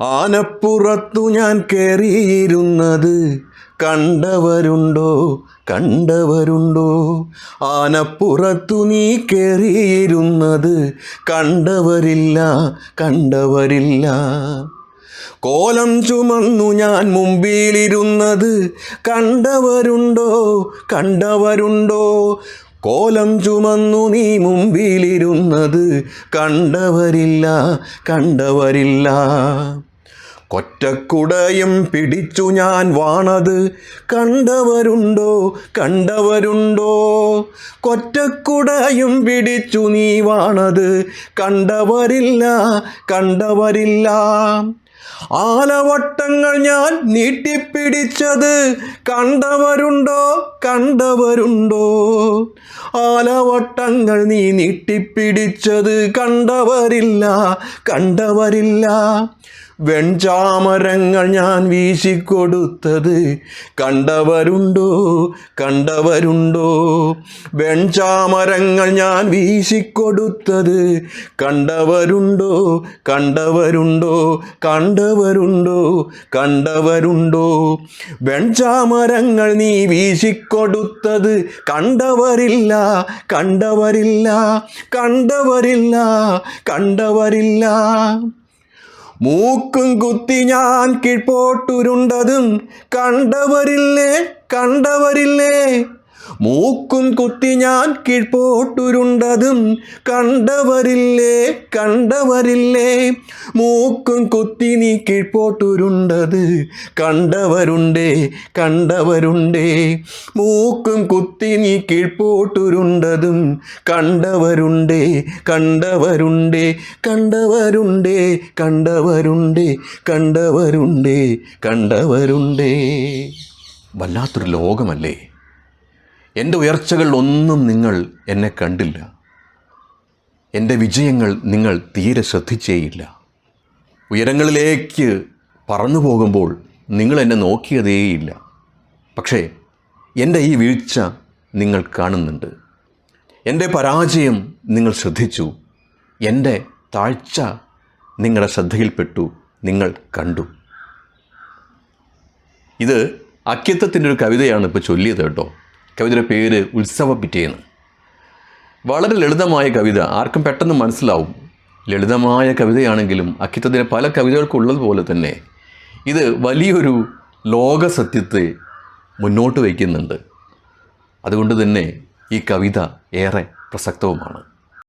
ആനപ്പുറത്തു ഞാൻ കയറിയിരുന്നത് കണ്ടവരുണ്ടോ? കണ്ടവരുണ്ടോ? ആനപ്പുറത്തു നീ കയറിയിരുന്നത് കണ്ടവരില്ല കണ്ടവരില്ല. കോലം ചുമന്നു ഞാൻ മുമ്പിലിരുന്നത് കണ്ടവരുണ്ടോ? കണ്ടവരുണ്ടോ? കോലം ചുമന്നു നീ മുമ്പിലിരുന്നത് കണ്ടവരില്ല കണ്ടവരില്ല. കൊറ്റക്കുടയും പിടിച്ചു ഞാൻ വാണത് കണ്ടവരുണ്ടോ കണ്ടവരുണ്ടോ? കൊറ്റക്കുടയും പിടിച്ചു നീ വാണത് കണ്ടവരില്ല കണ്ടവരില്ല. ആലവട്ടങ്ങൾ ഞാൻ നീട്ടിപ്പിടിച്ചത് കണ്ടവരുണ്ടോ കണ്ടവരുണ്ടോ? ആലവട്ടങ്ങൾ നീ നീട്ടിപ്പിടിച്ചത് കണ്ടവരില്ല കണ്ടവരില്ല. വെൺചാമരങ്ങൾ ഞാൻ വീശിക്കൊടുത്തത് കണ്ടവരുണ്ടോ? കണ്ടവരുണ്ടോ? വെൺചാമരങ്ങൾ ഞാൻ വീശിക്കൊടുത്തത് കണ്ടവരുണ്ടോ? കണ്ടവരുണ്ടോ? കണ്ടവരുണ്ടോ? കണ്ടവരുണ്ടോ? വെൺചാമരങ്ങൾ നീ വീശിക്കൊടുത്തത് കണ്ടവരില്ല കണ്ടവരില്ല കണ്ടവരില്ല കണ്ടവരില്ല. മൂക്കും കുത്തി ഞാൻ കീഴ്പോട്ടുരുണ്ടതും കണ്ടവരില്ലേ കണ്ടവരില്ലേ? മൂക്കും കുത്തി ഞാൻ കീഴ്പോട്ടുരുണ്ടതും കണ്ടവരില്ലേ കണ്ടവരില്ലേ? മൂക്കും കുത്തി നീ കീഴ്പോട്ടുരുണ്ടത് കണ്ടവരുണ്ടേ കണ്ടവരുണ്ടേ? മൂക്കും കുത്തി നീ കീഴ്പോട്ടുരുണ്ടതും കണ്ടവരുണ്ടേ കണ്ടവരുണ്ടേ കണ്ടവരുണ്ടേ കണ്ടവരുണ്ടേ കണ്ടവരുണ്ടേ കണ്ടവരുണ്ടേ. വല്ലാത്തൊരു ലോകമല്ലേ? എന്റെ ഉയർച്ചകളിലൊന്നും നിങ്ങൾ എന്നെ കണ്ടില്ല. എന്റെ വിജയങ്ങൾ നിങ്ങൾ തീരെ ശ്രദ്ധിച്ചേയില്ല. ഉയരങ്ങളിലേക്ക് പറന്നു പോകുമ്പോൾ നിങ്ങൾ എന്നെ നോക്കിയതേയില്ല. പക്ഷേ എന്റെ ഈ വീഴ്ച നിങ്ങൾ കാണുന്നുണ്ട്. എന്റെ പരാജയം നിങ്ങൾ ശ്രദ്ധിച്ചു. എന്റെ താഴ്ച നിങ്ങളുടെ ശ്രദ്ധയിൽപ്പെട്ടു. നിങ്ങൾ കണ്ടു. ഇത് അക്കിത്തത്തിന്റെ ഒരു കവിതയാണ് ഇപ്പോൾ ചൊല്ലിയത് കേട്ടോ. കവിതയുടെ പേര് ഉത്സവ പിറ്റേന്ന്. വളരെ ലളിതമായ കവിത. ആർക്കും പെട്ടെന്ന് മനസ്സിലാവും. ലളിതമായ കവിതയാണെങ്കിലും അക്കിത്തത്തിന്റെ പല കവിതകൾക്കുള്ളതുപോലെ തന്നെ ഇത് വലിയൊരു ലോകസത്യത്തെ മുന്നോട്ട് വയ്ക്കുന്നുണ്ട്. അതുകൊണ്ട് തന്നെ ഈ കവിത ഏറെ പ്രസക്തവുമാണ്.